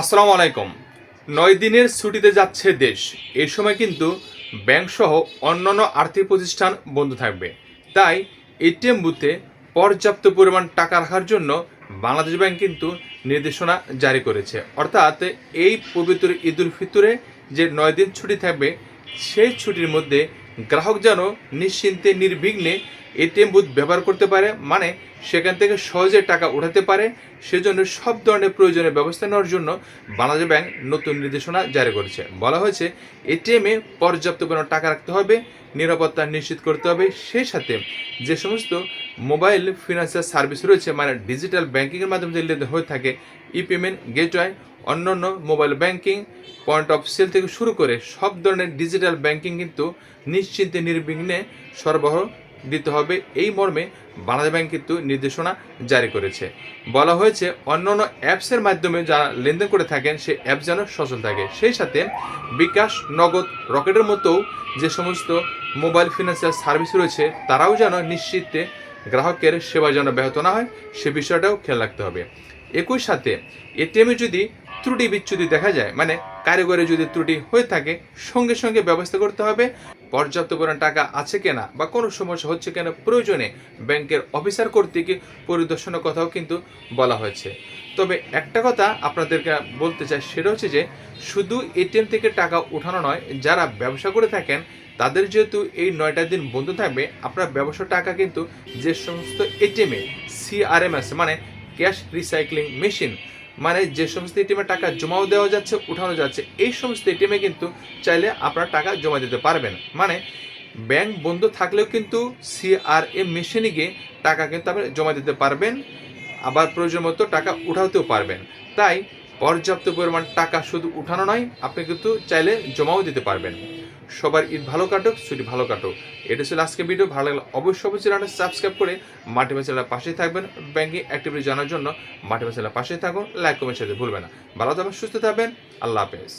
আসসালামু আলাইকুম। নয় দিনের ছুটিতে যাচ্ছে দেশ। এই সময় কিন্তু ব্যাংক সহ অন্যান্য আর্থিক প্রতিষ্ঠান বন্ধ থাকবে। তাই এটিএম বুথে পর্যাপ্ত পরিমাণ টাকা রাখার জন্য বাংলাদেশ ব্যাংক কিন্তু নির্দেশনা জারি করেছে। অর্থাৎ এই পবিত্র ঈদ উল ফিতরে যে নয় দিন ছুটি থাকবে, সেই ছুটির মধ্যে গ্রাহক যেন নিশ্চিন্তে, নির্বিঘ্নে এটিএম বুথ ব্যবহার করতে পারে মানে সেখান থেকে সহজে টাকা উঠাতে পারে, সেজন্য সব ধরনের প্রয়োজনীয় ব্যবস্থা নেওয়ার জন্য বাংলাদেশ ব্যাংক নতুন নির্দেশনা জারি করেছে। বলা হয়েছে এটিএমে পর্যাপ্ত পরিমাণ টাকা রাখতে হবে, নিরাপত্তা নিশ্চিত করতে হবে, সেই সাথে যে সমস্ত মোবাইল ফিনান্সিয়াল সার্ভিস রয়েছে মানে ডিজিটাল ব্যাংকিংয়ের মাধ্যমে যে লেনদেন হয়ে থাকে ই পেমেন্ট গেটওয়ে, অন্যান্য mobile banking, point of sale থেকে শুরু করে সব ধরনের ডিজিটাল ব্যাংকিং কিন্তু নিশ্চিন্তে নির্বিঘ্নে সরবরাহ দিতে হবে। এই মর্মে বাংলাদেশ ব্যাংক কিন্তু নির্দেশনা জারি করেছে। বলা হয়েছে, অন্যান্য অ্যাপসের মাধ্যমে যারা লেনদেন করে থাকেন সেই অ্যাপ যেন সচল থাকে। সেই সাথে বিকাশ, নগদ, রকেটের মতো যে সমস্ত মোবাইল ফিনান্সিয়াল সার্ভিস রয়েছে, তারাও যেন নিশ্চিতে গ্রাহকের সেবা যেন ব্যাহত না হয়, সে বিষয়টাও খেয়াল রাখতে হবে। একই সাথে, এটিএমে যদি ত্রুটি বিচ্ছুতি দেখা যায় মানে কারিগরে যদি ত্রুটি হয়ে থাকে, সঙ্গে সঙ্গে ব্যবস্থা করতে হবে। পর্যাপ্ত পরিমাণ টাকা আছে কিনা বা কোনো সমস্যা হচ্ছে কিনা প্রয়োজনে ব্যাংকের অফিসার কর্তৃক পরিদর্শনের কথাও কিন্তু বলা হয়েছে। তবে একটা কথা আপনাদেরকে বলতে চাই, সেটা হচ্ছে যে শুধু এটিএম থেকে টাকা উঠানো নয়, যারা ব্যবসা করে থাকেন, তাদের যেহেতু এই নয়টা দিন বন্ধ থাকবে, আপনার ব্যবসার টাকা কিন্তু যে সমস্ত এটিএমে সিআরএম আছে মানে ক্যাশ রিসাইক্লিং মেশিন মানে যে সমস্ত এটিএমে টাকা জমাও দেওয়া যাচ্ছে, উঠানো যাচ্ছে, এই সমস্ত এটিএমে কিন্তু চাইলে আপনারা টাকা জমা দিতে পারবেন। মানে ব্যাংক বন্ধ থাকলেও কিন্তু সিআরএম মেশিনে গিয়ে টাকা কিন্তু আপনি জমা দিতে পারবেন, আবার প্রয়োজন মতো টাকা উঠাতেও পারবেন। তাই পর্যাপ্ত পরিমাণ টাকা শুধু উঠানো নয়, আপনি কিন্তু চাইলে জমাও দিতে পারবেন। সবার ঈদ ভালো কাটুক, ছুটি ভালো কাটুক। এটা ছিল আজকে ভিডিও ভালো লাগলে অবশ্যই অবশ্যই চ্যানেলটা সাবস্ক্রাইব করে মাটি চ্যানেলের পাশেই থাকবেন। ব্যাঙ্কিং অ্যাক্টিভিটি জানার জন্য মাটি চ্যানেলের পাশেই থাকুন। লাইক কমেন্ট সাথে ভুলবেন না। ভালো থাকবেন, সুস্থ থাকবেন। আল্লাহ হাফেজ।